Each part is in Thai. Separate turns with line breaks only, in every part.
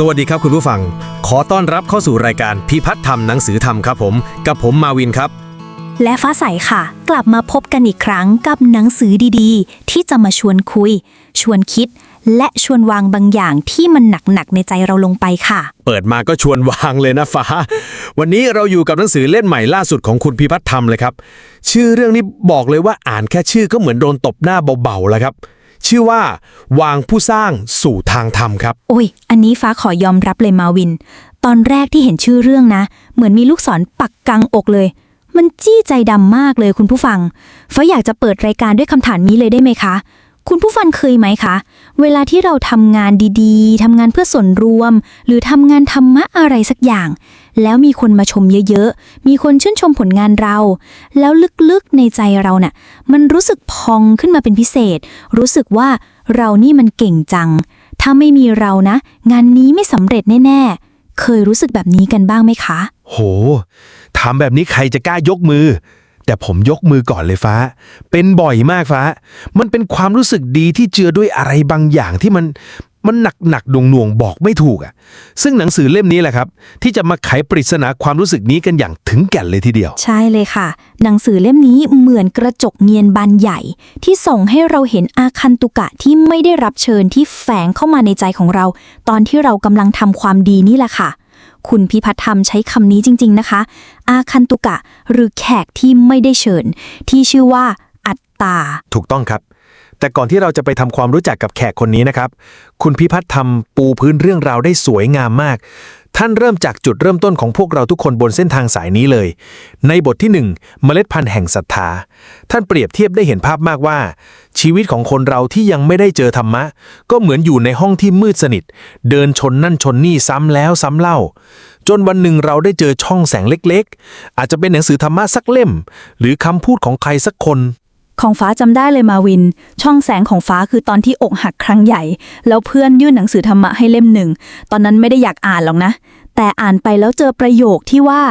สวัสดีครับคุณผู้ฟัง ขอต้อนรับเข้าสู่รายการพิพัฒน์ธรรมหนังสือธรรมครับผม กับผมมาวินครับ
และฟ้าใสค่ะ กลับมาพบกันอีกครั้งกับหนังสือดีๆ ที่จะมาชวนคุย ชวนคิด และชวนวางบางอย่างที่มันหนักๆในใจเราลงไปค่ะ
เปิดมาก็ชวนวางเลยนะฟ้า วันนี้เราอยู่กับหนังสือเล่มใหม่ล่าสุดของคุณพิพัฒน์ธรรมเลยครับ ชื่อเรื่องนี้บอกเลยว่าอ่านแค่ชื่อก็เหมือนโดนตบหน้าเบาๆแล้วครับ ชื่อว่า วางผู้สร้างสู่ทางธรรมครับ
โอ้ย อันนี้ฟ้าขอยอมรับเลยมาวิน ตอนแรกที่เห็นชื่อเรื่องนะ เหมือนมีลูกศรปักกลางอกเลย มันจี้ใจดำมากเลยคุณผู้ฟัง ฟ้าอยากจะเปิดรายการด้วยคำถามนี้เลยได้ไหมคะ คุณผู้ฟังเคยไหมคะ เวลาที่เราทำงานดีๆทำงานเพื่อส่วนรวม หรือทำงานธรรมะอะไรสักอย่าง แล้วมีคนมาชมเยอะๆ มีคนชื่นชมผลงานเรา แล้วลึกๆในใจเราน่ะ มันรู้สึกพองขึ้นมาเป็นพิเศษ รู้สึกว่าเรานี่มันเก่งจัง ถ้าไม่มีเรานะ งานนี้ไม่สำเร็จแน่ๆ เคยรู้สึกแบบนี้กันบ้างไหมคะ
โห ถามแบบนี้ใครจะกล้ายกมือ แต่ผมยกมือก่อนเลยฟ้า เป็นบ่อยมากฟ้า มันเป็นความรู้สึกดีที่เจือด้วยอะไรบางอย่างที่มัน มันหนักหนักๆหน่วงหน่วงๆบอกไม่ถูกอะ ซึ่งหนังสือเล่มนี้แหละครับ ที่จะมาไขปริศนาความรู้สึกนี้กันอย่างถึงแก่นเลยทีเดียว
ใช่เลยค่ะ หนังสือเล่มนี้เหมือนกระจกเงียนบานใหญ่ ที่ส่งให้เราเห็นอาคันตุกะที่ไม่ได้รับเชิญที่แฝงเข้ามาในใจของเรา ตอนที่เรากำลังทำความดีนี่แหละค่ะคุณพิพัฒน์ธรรมใช้คำนี้จริง ๆ นะคะ อาคันตุกะ หรือแขกที่ไม่ได้เชิญ ที่ชื่อว่าอัตตา
ถูกต้องครับ แต่ก่อนที่เราจะไปทำความรู้จักกับแขกคนนี้นะครับ คุณพิพัฒน์ทำปูพื้นเรื่องราวได้สวยงามมาก ท่านเริ่มจากจุดเริ่มต้นของพวกเราทุกคนบนเส้นทางสายนี้เลย ในบทที่หนึ่งเมล็ดพันธุ์แห่งศรัทธา ท่านเปรียบเทียบได้เห็นภาพมากว่า ชีวิตของคนเราที่ยังไม่ได้เจอธรรมะ ก็เหมือนอยู่ในห้องที่มืดสนิท เดินชนนั่นชนนี่ซ้ำแล้วซ้ำเล่าจนวันหนึ่งเราได้เจอช่องแสงเล็กๆ อาจจะเป็นหนังสือธรรมะสักเล่ม หรือคำพูดของใครสักคน
ของฟ้าจำได้เลยมาวิน ช่องแสงของฟ้าคือตอนที่อกหักครั้งใหญ่ แล้วเพื่อนยื่นหนังสือธรรมะให้เล่มหนึ่ง ตอนนั้นไม่ได้อยากอ่านหรอกนะ แต่อ่านไปแล้วเจอประโยคที่ว่า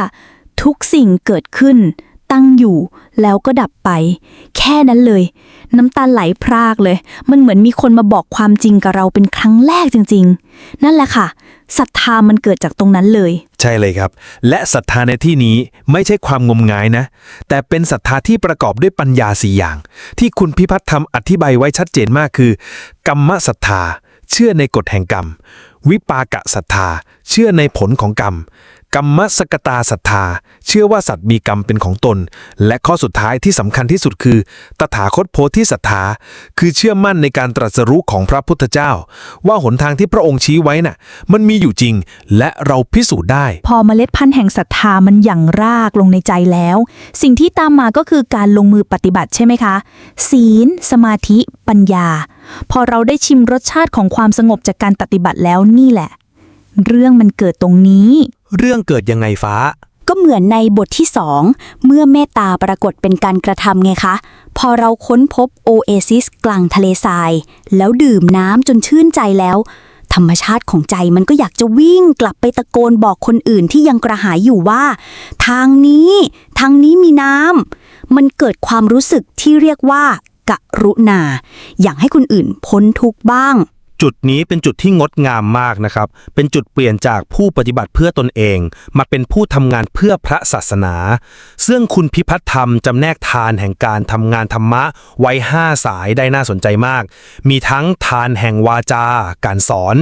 ทุกสิ่งเกิดขึ้น ตั้งอยู่ แล้วก็ดับไป แค่นั้นเลย น้ำตาไหลพรากเลย มันเหมือนมีคนมาบอกความจริงกับเราเป็นครั้งแรกจริง ๆ นั่นแหละค่ะศรัทธามันเกิดจากตรงนั้นเลย
ใช่เลยครับ และศรัทธาในที่นี้ไม่ใช่ความงมงายนะ แต่เป็นศรัทธาที่ประกอบด้วยปัญญาสี่อย่าง ที่คุณพิพัฒน์ทำอธิบายไว้ชัดเจนมากคือ กรรมศรัทธา เชื่อในกฎแห่งกรรม วิปากะศรัทธา เชื่อในผลของกรรม กรรมสกตาศรัทธา เชื่อว่าสัตว์มีกรรมเป็นของตน และข้อสุดท้ายที่สำคัญที่สุดคือ ตถาคตโพธิศรัทธา คือเชื่อมั่นในการตรัสรู้ของพระพุทธเจ้า ว่าหนทางที่พระองค์ชี้ไว้น่ะ มันมีอยู่จริง และเราพิสูจน์ได้
พอเมล็ดพันธุ์แห่งศรัทธามันหยั่งรากลงในใจแล้ว สิ่งที่ตามมาก็คือการลงมือปฏิบัติใช่ไหมคะ ศีล สมาธิ ปัญญา พอเราได้ชิมรสชาติของความสงบจากการปฏิบัติแล้วนี่แหละ เรื่องมันเกิดตรงนี้
เรื่องเกิดยังไงฟ้า
ก็เหมือนในบทที่สองเมื่อเมตตาปรากฏเป็นการกระทำไงคะ พอเราค้นพบโอเอซิสกลางทะเลทราย แล้วดื่มน้ำจนชื่นใจแล้ว ธรรมชาติของใจมันก็อยากจะวิ่งกลับไปตะโกนบอกคนอื่นที่ยังกระหายอยู่ว่า ทางนี้ ทางนี้มีน้ำมันเกิดความรู้สึกที่เรียกว่ากรุณา อยากให้คนอื่นพ้นทุกข์บ้าง
จุดนี้เป็นจุดที่งดงามมากนะครับ เป็นจุดเปลี่ยนจากผู้ปฏิบัติเพื่อตนเอง มาเป็นผู้ทำงานเพื่อพระศาสนา ซึ่งคุณพิพัฒน์ธรรมจำแนกทานแห่งการทำงานธรรมะไว้ห้าสายได้น่าสนใจมาก มีทั้งทานแห่งวาจา การสอน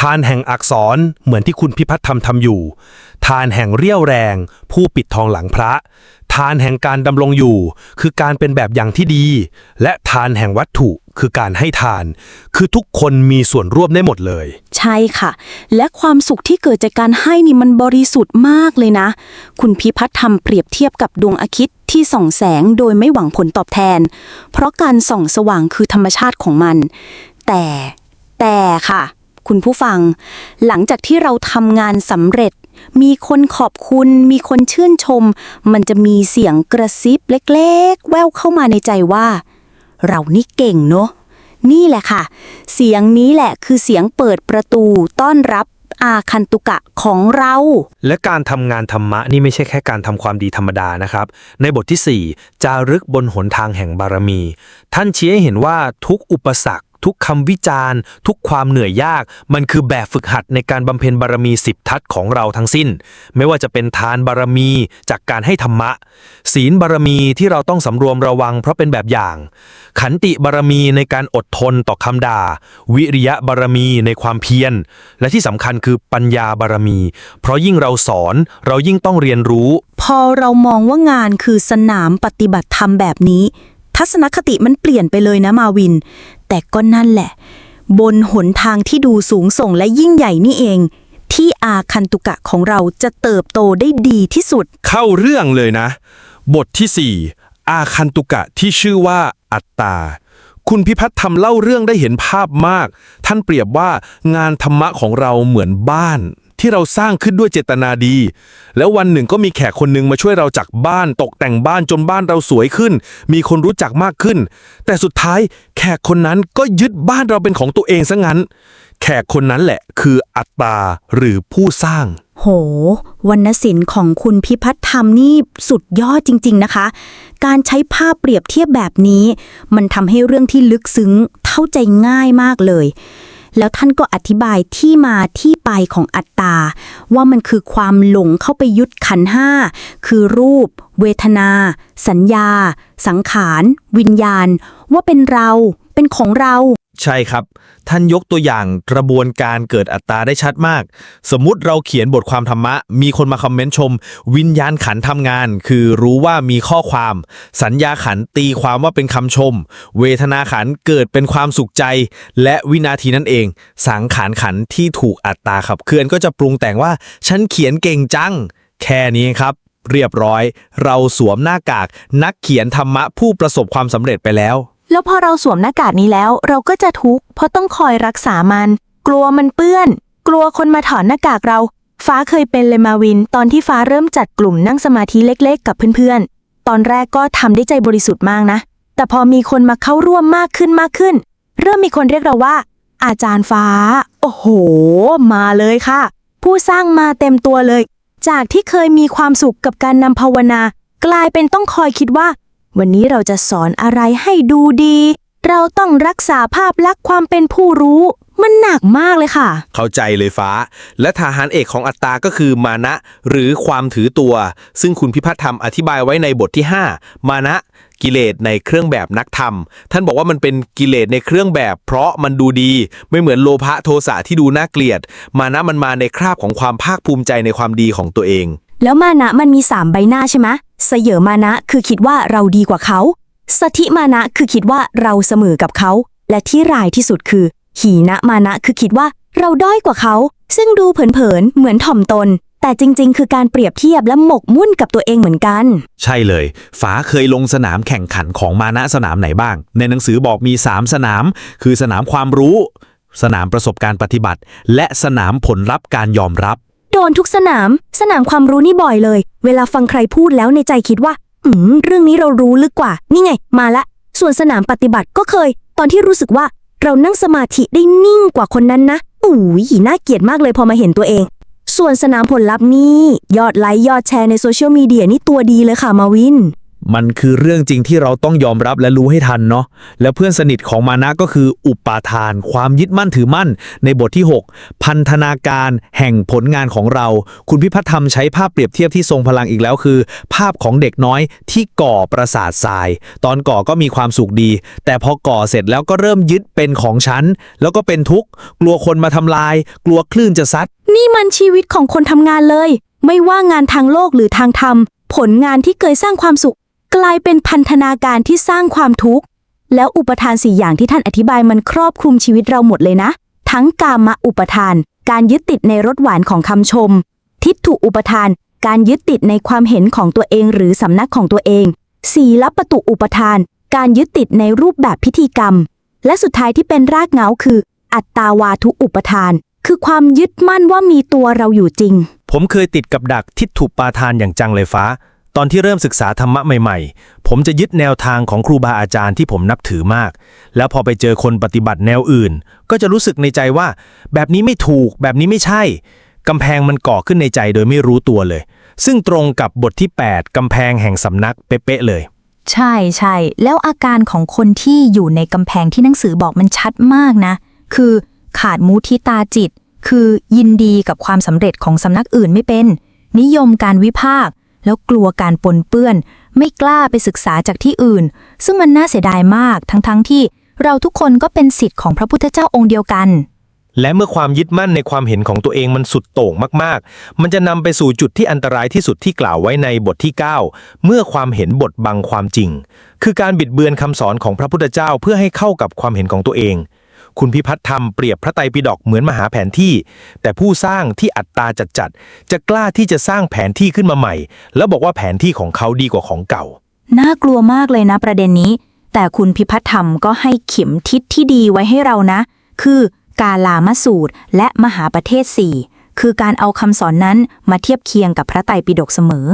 ทานแห่งอักษรเหมือนที่คุณพิพัฒน์ธรรมทำอยู่ ทานแห่งเรี่ยวแรง ผู้ปิดทองหลังพระ ทานแห่งการดำรงอยู่ คือการเป็นแบบอย่างที่ดี และทานแห่งวัตถุคือการให้ทาน คือทุกคนมีส่วนร่วมได้หมดเลย
ใช่ค่ะ และความสุขที่เกิดจากการให้นี่มันบริสุทธิ์มากเลยนะ คุณพิพัฒน์ทำเปรียบเทียบกับดวงอาทิตย์ที่ส่องแสงโดยไม่หวังผลตอบแทน เพราะการส่องสว่างคือธรรมชาติของมัน แต่แต่ค่ะ คุณผู้ฟัง หลังจากที่เราทำงานสำเร็จ มีคนขอบคุณ มีคนชื่นชม มันจะมีเสียงกระซิบเล็กๆ แววเข้ามาในใจว่า เรานี่เก่งเนอะนี่แหละค่ะ เสียงนี้แหละคือเสียงเปิดประตูต้อนรับอาคันตุกะของเรา
และการทำงานธรรมะนี่ไม่ใช่แค่การทำความดีธรรมดานะครับ ในบทที่ 4 จารึกบนหนทางแห่งบารมี ท่านชี้ให้เห็นว่าทุกอุปสรรค ทุกคำวิจารณ์ ทุกความเหนื่อยยาก มันคือแบบฝึกหัดในการบำเพ็ญบารมีสิบทัศของเราทั้งสิ้น ไม่ว่าจะเป็นทานบารมีจากการให้ธรรมะ ศีลบารมีที่เราต้องสำรวมระวังเพราะเป็นแบบอย่าง ขันติบารมีในการอดทนต่อคำด่า วิริยะบารมีในความเพียร และที่สำคัญคือปัญญาบารมี เพราะยิ่งเราสอนเรายิ่งต้องเรียนรู้
พอเรามองว่างานคือสนามปฏิบัติธรรมแบบนี้ ทัศนคติมันเปลี่ยนไปเลยนะมาวิน แต่ก็นั่นแหละ บนหนทางที่ดูสูงส่งและยิ่งใหญ่นี่เอง ที่อาคันตุกะของเราจะเติบโตได้ดีที่สุด
เข้าเรื่องเลยนะ บทที่ 4 อาคันตุกะที่ชื่อว่าอัตตา คุณพิพัฒน์ทำเล่าเรื่องได้เห็นภาพมาก ท่านเปรียบว่างานธรรมะของเราเหมือนบ้าน ที่เราสร้างขึ้นด้วยเจตนาดี แล้ววันหนึ่งก็มีแขกคนหนึ่งมาช่วยเราจากบ้านตกแต่งบ้านจนบ้านเราสวยขึ้น มีคนรู้จักมากขึ้น แต่สุดท้ายแขกคนนั้นก็ยึดบ้านเราเป็นของตัวเองซะงั้น แขกคนนั้นแหละคืออัตตาหรือผู้สร้าง
โหวรรณศิลป์ของคุณพิพัฒน์ธรรมนี่สุดยอดจริง ๆ นะคะ การใช้ภาพเปรียบเทียบแบบนี้ มันทำให้เรื่องที่ลึกซึ้งเข้าใจง่ายมากเลย แล้วท่านก็อธิบายที่มาที่ไปของอัตตา ว่ามันคือความหลงเข้าไปยึดขันห้า คือรูป เวทนา สัญญา สังขาร วิญญาณ ว่าเป็นเรา เป็นของเรา
ใช่ครับ ท่านยกตัวอย่างกระบวนการเกิดอัตตราได้ชัดมาก สมมุติเราเขียนบทความธรรมะ มีคนมาคอมเมนต์ชม วิญญาณขันทำงาน คือรู้ว่ามีข้อความ สัญญาขันตีความว่าเป็นคำชม เวทนาขันเกิดเป็นความสุขใจ และวินาทีนั้นเอง สังขารขันที่ถูกอัตตาขับเคลื่อนก็จะปรุงแต่งว่า ฉันเขียนเก่งจัง แค่นี้ครับเรียบร้อย เราสวมหน้ากาก นักเขียนธรรมะผู้ประสบความสำเร็จไปแล้ว
แล้วพอเราสวมหน้ากากนี้แล้ว เราก็จะทุกข์เพราะต้องคอยรักษามัน กลัวมันเปื้อน กลัวคนมาถอนหน้ากากเรา ฟ้าเคยเป็นเลยมาวิน ตอนที่ฟ้าเริ่มจัดกลุ่มนั่งสมาธิเล็กๆ กับเพื่อนๆ ตอนแรกก็ทำได้ใจบริสุทธิ์มากนะ แต่พอมีคนมาเข้าร่วมมากขึ้นมากขึ้น เริ่มมีคนเรียกเราว่า อาจารย์ฟ้า โอ้โห มาเลยค่ะ ผู้สร้างมาเต็มตัวเลย จากที่เคยมีความสุขกับการนำภาวนากลายเป็นต้องคอยคิดว่า วันนี้เราจะสอนอะไรให้ดูดี เราต้องรักษาภาพลักษณ์ความเป็นผู้รู้ มันหนักมากเลยค่ะ
เข้าใจเลยฟ้า และทหารเอกของอัตตาก็คือมานะ หรือความถือตัว ซึ่งคุณพิพัฒน์ธรรมอธิบายไว้ในบทที่ 5 มานะ กิเลสในเครื่องแบบนักธรรม ท่านบอกว่ามันเป็นกิเลสในเครื่องแบบ เพราะมันดูดี ไม่เหมือนโลภะโทสะที่ดูน่าเกลียด มานะมันมาในคราบของความภาคภูมิใจในความดีของตัวเอง
แล้วมานะมันมีสามใบหน้าใช่ไหม เสยมานะคือคิดว่าเราดีกว่าเขาสถิมานะคือคิดว่าเราเสมอกับเขา และที่ร้ายที่สุดคือ หีนะมานะคือคิดว่าเราด้อยกว่าเขา ซึ่งดูเผินๆเหมือนถ่อมตน แต่จริงๆ คือการเปรียบเทียบและหมกมุ่นกับตัวเองเหมือนกัน
ใช่เลย ฟ้าเคยลงสนามแข่งขันของมานะสนามไหนบ้าง ในหนังสือบอกมี 3 สนาม คือสนามความรู้ สนามประสบการณ์ปฏิบัติ และสนามผลลัพธ์การยอมรับ
นทุกสนาม สนามความรู้นี่บ่อยเลย เวลาฟังใครพูดแล้วในใจคิดว่า อืม เรื่องนี้เรารู้ลึกกว่า นี่ไง มาละ ส่วนสนามปฏิบัติก็เคย ตอนที่รู้สึกว่าเรานั่งสมาธิได้นิ่งกว่าคนนั้นนะอุ้ยน่าเกลียดมากเลยพอมาเห็นตัวเอง ส่วนสนามผลลัพธ์นี่ยอดไลค์ยอดแชร์ในโซเชียลมีเดียนี่ตัวดีเลยค่ะมาวิน
มันคือเรื่องจริงที่เราต้องยอมรับและรู้ให้ทันเนาะ และเพื่อนสนิทของมานะก็คืออุปาทาน ความยึดมั่นถือมั่น ในบทที่ 6 พันธนาการแห่งผลงานของเรา คุณพิพัฒน์ธรรมใช้ภาพเปรียบเทียบที่ทรงพลังอีกแล้วคือ ภาพของเด็กน้อยที่ก่อประสาททราย ตอนก่อก็มีความสุขดี แต่พอก่อเสร็จแล้วก็เริ่มยึดเป็นของฉัน แล้วก็เป็นทุกข์ กลัวคนมาทำลาย กลัวคลื่นจะซัด
นี่มันชีวิตของคนทำงานเลย ไม่ว่างานทางโลกหรือทางธรรม ผลงานที่เคยสร้างความสุข กลายเป็นพันธนาการที่สร้างความทุกข์ แล้วอุปทานสี่อย่างที่ท่านอธิบายมันครอบคลุมชีวิตเราหมดเลยนะ ทั้งกามะอุปทาน การยึดติดในรสหวานของคำชม ทิฏฐุอุปทาน การยึดติดในความเห็นของตัวเองหรือสำนักของตัวเอง สีลปตุอุปทาน การยึดติดในรูปแบบพิธีกรรม และสุดท้ายที่เป็นรากเหง้าคือ อัตตาวาทุอุปทาน คือความยึดมั่นว่ามีตัวเราอยู่จริง
ผมเคยติดกับดักทิฏฐุปาทานอย่างจังเลยฟ้า ตอนที่เริ่มศึกษาธรรมะใหม่ๆ ผมจะยึดแนวทางของครูบาอาจารย์ที่ผมนับถือมาก แล้วพอไปเจอคนปฏิบัติแนวอื่น ก็จะรู้สึกในใจว่า แบบนี้ไม่ถูก แบบนี้ไม่ใช่ กำแพงมันก่อขึ้นในใจโดยไม่รู้ตัวเลย ซึ่งตรงกับบทที่ 8 กำแพงแห่งสำนักเป๊ะๆเลย
ใช่ใช่แล้วอาการของคนที่อยู่ในกำแพงที่หนังสือบอกมันชัดมากนะ คือขาดมุทิตาจิต คือยินดีกับความสำเร็จของสำนักอื่นไม่เป็น นิยมการวิพากษ์ แล้วกลัวการปนเปื้อน ไม่กล้าไปศึกษาจากที่อื่น ซึ่งมันน่าเสียดายมากทั้งๆทที่เราทุกคนก็เป็นสิทธิ์ของพระพุทธเจ้าองค์เดียวกัน
และเมื่อความยึดมั่นในความเห็นของตัวเองมันสุดโต่งมากๆ มันจะนำไปสู่จุดที่อันตรายที่สุดที่กล่าวไว้ในบทที่ 9 เมื่อความเห็นบทบังความจริง คือการบิดเบือนคำสอนของพระพุทธเจ้าเพื่อให้เข้ากับความเห็นของตัวเอง คุณพิพัฒน์ธรรมเปรียบพระไตรปิฎกเหมือนมหาแผนที่ แต่ผู้สร้างที่อัตตาจัดๆจะกล้าที่จะสร้างแผนที่ขึ้นมาใหม่ แล้วบอกว่าแผนที่ของเขาดีกว่าของเก่า
น่ากลัวมากเลยนะประเด็นนี้ แต่คุณพิพัฒน์ธรรมก็ให้เข็มทิศที่ดีไว้ให้เรานะ คือกาลามสูตร และมหาประเทศสี่คือการเอาคำสอนนั้นมาเทียบเคียงกับพระไตรปิฎกเสมอ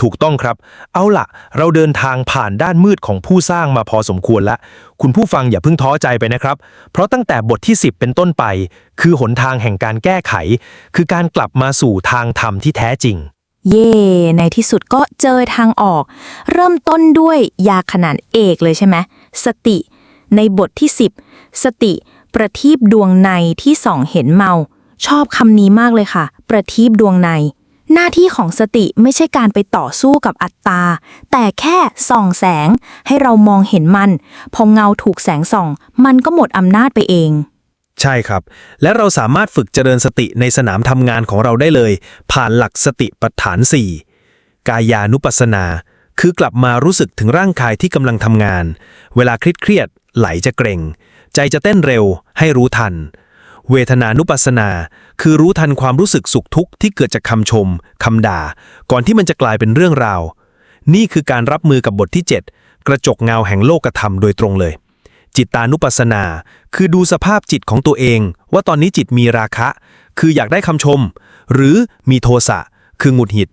ถูกต้องครับ เอาล่ะเราเดินทางผ่านด้านมืดของผู้สร้างมาพอสมควรแล้ว คุณผู้ฟังอย่าเพิ่งท้อใจไปนะครับ เพราะตั้งแต่บทที่ 10 เป็นต้นไป คือหนทางแห่งการแก้ไข คือการกลับมาสู่ทางธรรมที่แท้จริง
เย่ในที่สุดก็เจอทางออก เริ่มต้นด้วยยาขนานเอกเลยใช่ไหมสติ ในบทที่ 10 สติประทีปดวงในที่ส่องเห็นเมา ชอบคำนี้มากเลยค่ะ ประทีปดวงใน หน้าที่ของสติไม่ใช่การไปต่อสู้กับอัตตา แต่แค่ส่องแสงให้เรามองเห็นมัน พอเงาถูกแสงส่อง มันก็หมดอำนาจไปเอง
ใช่ครับ และเราสามารถฝึกเจริญสติในสนามทำงานของเราได้เลย ผ่านหลักสติปัฏฐาน 4 กายานุปัสสนา คือกลับมารู้สึกถึงร่างกายที่กำลังทำงาน เวลาเครียดๆไหลจะเกร็ง ใจจะเต้นเร็วให้รู้ทัน เวทนานุปัสสนา คือรู้ทันความรู้สึกสุขทุกข์ที่เกิดจากคำชมคำด่า ก่อนที่มันจะกลายเป็นเรื่องราว นี่คือการรับมือกับบทที่ 7 กระจกเงาแห่งโลกธรรมโดยตรงเลย จิตตานุปัสสนา คือดูสภาพจิตของตัวเอง ว่าตอนนี้จิตมีราคะ คืออยากได้คำชม หรือมีโทสะ คือหงุดหงิด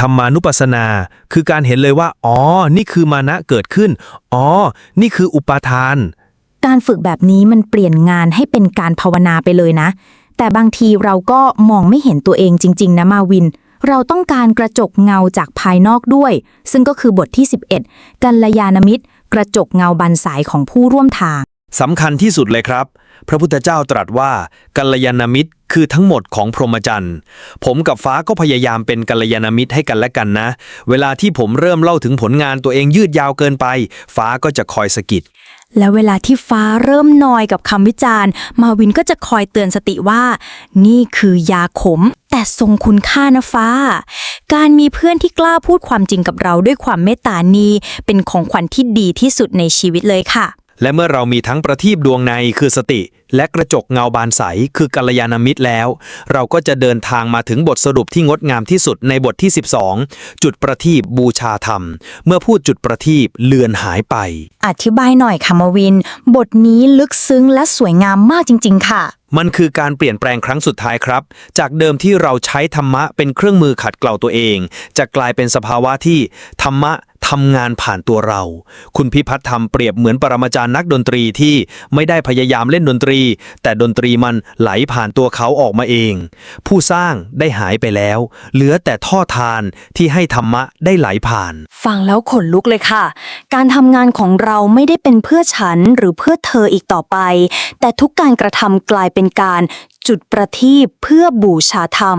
ธรรมานุปัสสนา คือการเห็นเลยว่า อ๋อ นี่คือมานะเกิดขึ้น อ๋อ นี่คืออุปาทาน
การฝึกแบบนี้มันเปลี่ยนงานให้เป็นการภาวนาไปเลยนะ แต่บางทีเราก็มองไม่เห็นตัวเองจริง ๆ นะมาวิน เราต้องการกระจกเงาจากภายนอกด้วย ซึ่งก็คือบทที่ 11 กัลยาณมิตร กระจกเงาบันสายของผู้ร่วมทาง
สำคัญที่สุดเลยครับ พระพุทธเจ้าตรัสว่ากัลยาณมิตรคือทั้งหมดของพรหมจรรย์ผมกับฟ้าก็พยายามเป็นกัลยาณมิตรให้กันและกันนะ เวลาที่ผมเริ่มเล่าถึงผลงานตัวเองยืดยาวเกินไป ฟ้าก็จะคอยสะกิด
แล้วเวลาที่ฟ้าเริ่มนอยกับคำวิจารณ์ มาวินก็จะคอยเตือนสติว่า นี่คือยาขม แต่ทรงคุณค่านะฟ้า การมีเพื่อนที่กล้าพูดความจริงกับเราด้วยความเมตตานี้เป็นของขวัญที่ดีที่สุดในชีวิตเลยค่ะ
และเมื่อเรามีทั้งประทีปดวงในคือสติ และกระจกเงาบานใสคือกัลยาณมิตรแล้ว เราก็จะเดินทางมาถึงบทสรุปที่งดงามที่สุดในบทที่ 12 จุดประทีปบูชาธรรม เมื่อพูดจุดประทีปเลือนหายไป
อธิบายหน่อยค่ะมาวิน บทนี้ลึกซึ้งและสวยงามมากจริง ๆ ค่ะ
มันคือการเปลี่ยนแปลงครั้งสุดท้ายครับ จากเดิมที่เราใช้ธรรมะเป็นเครื่องมือขัดเกลาตัวเอง จะกลายเป็นสภาวะที่ธรรมะทำงานผ่านตัวเรา คุณพิพัฒน์ธรรมเปรียบเหมือนปรมาจารย์นักดนตรีที่ไม่ได้พยายามเล่นดนตรีแต่ดนตรีมันไหลผ่านตัวเขาออกมาเอง ผู้สร้างได้หายไปแล้ว เหลือแต่ท่อทานที่ให้ธรรมะได้ไหลผ่าน
ฟังแล้วขนลุกเลยค่ะ การทำงานของเราไม่ได้เป็นเพื่อฉันหรือเพื่อเธออีกต่อไป แต่ทุกการกระทำกลายเป็นการจุดประทีปเพื่อบูชาธรรม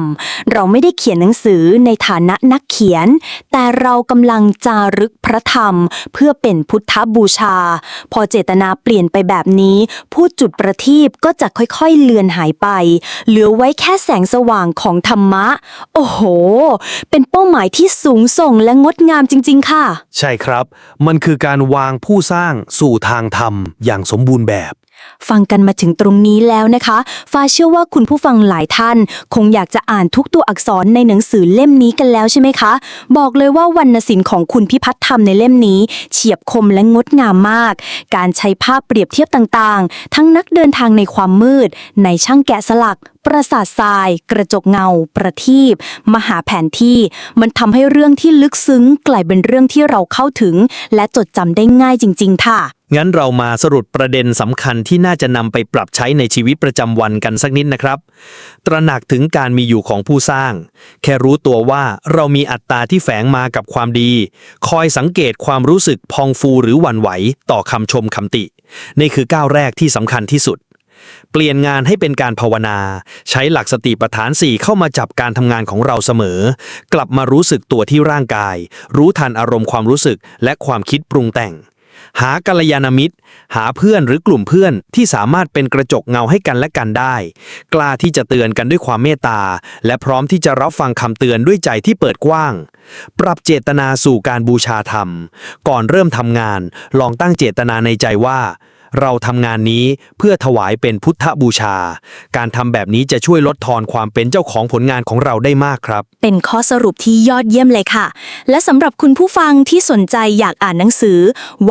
เราไม่ได้เขียนหนังสือในฐานะนักเขียน แต่เรากำลังจารึกพระธรรม เพื่อเป็นพุทธบูชา พอเจตนาเปลี่ยนไปแบบนี้ ผู้จุดประทีปก็จะค่อยๆเลือนหายไป เหลือไว้แค่แสงสว่างของธรรมะ โอ้โห เป็นเป้าหมายที่สูงส่งและงดงามจริง ๆ ค่ะ
ใช่ครับ มันคือการวางผู้สร้างสู่ทางธรรมอย่างสมบูรณ์แบบ
ฟังกันมาถึงตรงนี้แล้วนะคะ ฟ้าเชื่อว่าคุณผู้ฟังหลายท่าน คงอยากจะอ่านทุกตัวอักษรในหนังสือเล่มนี้กันแล้วใช่ไหมคะ บอกเลยว่าวรรณศิลป์ของคุณพิพัฒน์ธรรมในเล่มนี้ เฉียบคมและงดงามมาก การใช้ภาพเปรียบเทียบต่างๆ ทั้งนักเดินทางในความมืด ในช่างแกะสลักประสาททราย กระจกเงา ประทีปมหาแผนที่ มันทำให้เรื่องที่ลึกซึ้ง กลายเป็นเรื่องที่เราเข้าถึง และจดจำได้ง่ายจริง ๆ ค่ะ
งั้นเรามาสรุปประเด็นสำคัญที่น่าจะนำไปปรับใช้ในชีวิตประจำวันกันสักนิดนะครับ ตระหนักถึงการมีอยู่ของผู้สร้าง แค่รู้ตัวว่าเรามีอัตตาที่แฝงมากับความดี คอยสังเกตความรู้สึกพองฟูหรือหวั่นไหว ต่อคำชมคำติ นี่คือก้าวแรกที่สำคัญที่สุดเปลี่ยนงานให้เป็นการภาวนา ใช้หลักสติปัฏฐานสี่เข้ามาจับการทำงานของเราเสมอ กลับมารู้สึกตัวที่ร่างกาย รู้ทันอารมณ์ความรู้สึกและความคิดปรุงแต่ง หากัลยาณมิตร หาเพื่อนหรือกลุ่มเพื่อนที่สามารถเป็นกระจกเงาให้กันและกันได้ กล้าที่จะเตือนกันด้วยความเมตตา และพร้อมที่จะรับฟังคำเตือนด้วยใจที่เปิดกว้าง ปรับเจตนาสู่การบูชาธรรม ก่อนเริ่มทำงาน ลองตั้งเจตนาในใจว่า เราทำงานนี้เพื่อถวายเป็นพุทธบูชา การทำแบบนี้จะช่วยลดทอนความเป็นเจ้าของผลงานของเราได้มากครับ
เป็นข้อสรุปที่ยอดเยี่ยมเลยค่ะ และสำหรับคุณผู้ฟังที่สนใจอยากอ่านหนังสือ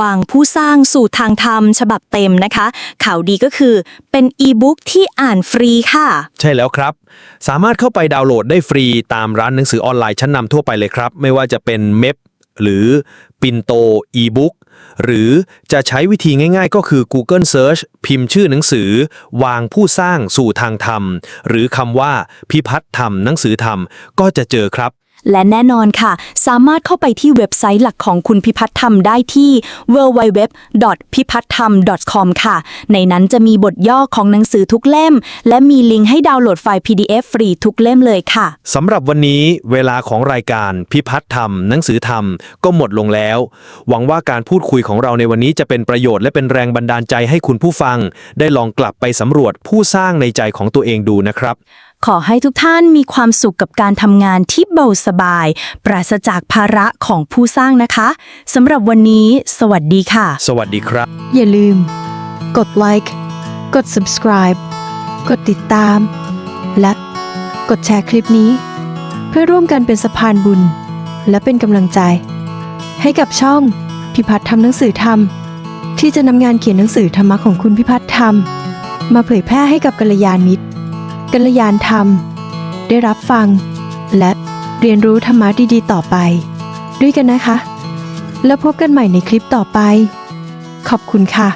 วางผู้สร้างสู่ทางธรรม ฉบับเต็มนะคะ ข่าวดีก็คือเป็นอีบุ๊กที่อ่านฟรีค่ะ
ใช่แล้วครับ สามารถเข้าไปดาวน์โหลดได้ฟรีตามร้านหนังสือออนไลน์ชั้นนำทั่วไปเลยครับ ไม่ว่าจะเป็นเม p หรือปินโตอีบุ๊ก หรือจะใช้วิธีง่ายๆ ก็คือ Google Search พิมพ์ชื่อหนังสือ วางผู้สร้างสู่ทางธรรม หรือคำว่าพิพัฒน์ธรรมหนังสือธรรมก็จะเจอครับ
และแน่นอนค่ะ สามารถเข้าไปที่เว็บไซต์หลักของคุณพิพัฒน์ธรรมได้ที่ www. พิพัฒน์ธรรม .com ค่ะ ในนั้นจะมีบทย่อของหนังสือทุกเล่ม และมีลิงก์ให้ดาวน์โหลดไฟล์ PDF ฟรีทุกเล่มเลยค่ะ
สำหรับวันนี้เวลาของรายการพิพัฒน์ธรรม หนังสือธรรมก็หมดลงแล้ว หวังว่าการพูดคุยของเราในวันนี้จะเป็นประโยชน์และเป็นแรงบันดาลใจให้คุณผู้ฟัง ได้ลองกลับไปสำรวจผู้สร้างในใจของตัวเองดูนะครับ
ขอให้ทุกท่านมีความสุขกับการทำงานที่เบาสบาย ปราศจากภาระของผู้สร้างนะคะสำหรับวันนี้ สวัสดีค่ะ
สวัสดีครับ
อย่าลืม กดไลค์กด subscribe กดติดตาม และกดแชร์คลิปนี้ เพื่อร่วมกันเป็นสะพานบุญ และเป็นกำลังใจ ให้กับช่องพิพัฒน์ทำหนังสือธรรมที่จะนำงานเขียนหนังสือธรรมะของคุณพิพัฒน์ธรรมมาเผยแพร่ให้กับกัลยาณมิตร กัลยาณธรรม ได้รับฟัง และเรียนรู้ธรรมะดีๆ ต่อไป ด้วยกันนะคะ แล้วพบกันใหม่ในคลิปต่อไป ขอบคุณค่ะ